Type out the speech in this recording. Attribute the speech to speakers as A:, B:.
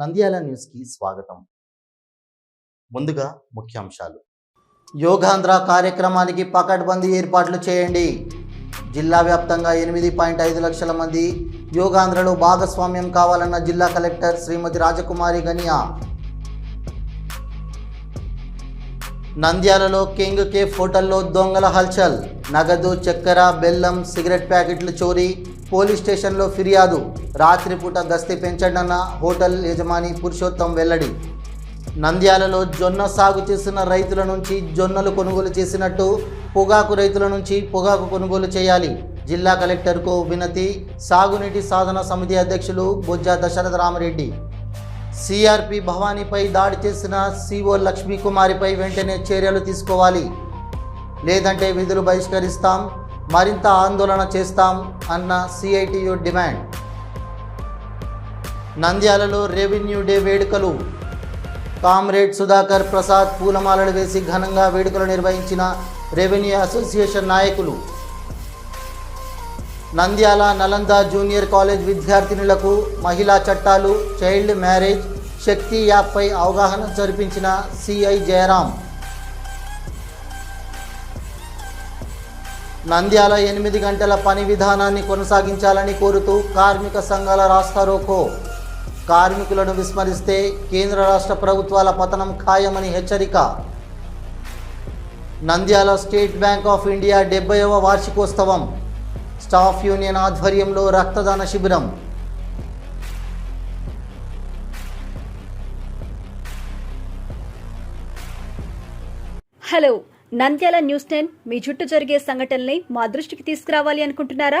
A: నంద్యాల న్యూస్కి స్వాగతం. ముందుగా ముఖ్యాంశాలు. యోగాంధ్ర కార్యక్రమానికి పకడ్బందీ ఏర్పాట్లు చేయండి. జిల్లా వ్యాప్తంగా ఎనిమిది పాయింట్ ఐదు లక్షల మంది యోగాంధ్రలో భాగస్వామ్యం కావాలన్న జిల్లా కలెక్టర్ శ్రీమతి రాజకుమారి గనియా. నంద్యాలలో కింగ్ కేఫ్ హోటల్లో దొంగల హల్చల్. నగదు చక్కెర బెల్లం సిగరెట్ ప్యాకెట్లు చోరీ పోలీస్ స్టేషన్లో ఫిర్యాదు. రాత్రిపూట గస్తీ పెంచడన్న హోటల్ యజమాని పురుషోత్తం వెల్లడి. నంద్యాలలో జొన్న సాగు చేసిన రైతుల నుంచి జొన్నలు కొనుగోలు చేసినట్టు పొగాకు రైతుల నుంచి పొగాకు కొనుగోలు చేయాలి. జిల్లా కలెక్టర్కు వినతి సాగునీటి సాధన సమితి అధ్యక్షులు బొజ్జా దశరథ రామరెడ్డి. సిఆర్పి భవానీపై దాడి చేసిన సిఓ లక్ష్మీకుమారిపై వెంటనే చర్యలు తీసుకోవాలి. లేదంటే విధులు బహిష్కరిస్తాం మరింత ఆందోళన చేస్తాం అన్న సిఐటియు డిమాండ్. నంద్యాలలో రెవెన్యూ డే వేడుకలు. కామ్రేడ్ సుధాకర్ ప్రసాద్ పూలమాలలు వేసి ఘనంగా వేడుకలు నిర్వహించిన రెవెన్యూ అసోసియేషన్ నాయకులు. నంద్యాల నలంద జూనియర్ కాలేజ్ విద్యార్థినులకు మహిళా చట్టాలు చైల్డ్ మ్యారేజ్ శక్తి యాప్పై అవగాహన జరిపించిన సిఐ జయరాం. నంద్యాల ఎనిమిది గంటల పని విధానాన్ని కొనసాగించాలని కోరుతూ కార్మిక సంఘాల రాస్తారోకో కార్మికులను విస్మరిస్తే కేంద్ర రాష్ట్ర ప్రభుత్వాల పతనం ఖాయమని హెచ్చరిక. Nandyal State Bank of India డెబ్బైవ వార్షికోత్సవం. స్టాఫ్ యూనియన్ ఆధ్వర్యంలో రక్తదాన శిబిరం.
B: హలో నంద్యాల న్యూస్ టెన్ మీ చుట్టూ జరిగే సంఘటనల్ని మా దృష్టికి తీసుకురావాలి అనుకుంటున్నారా?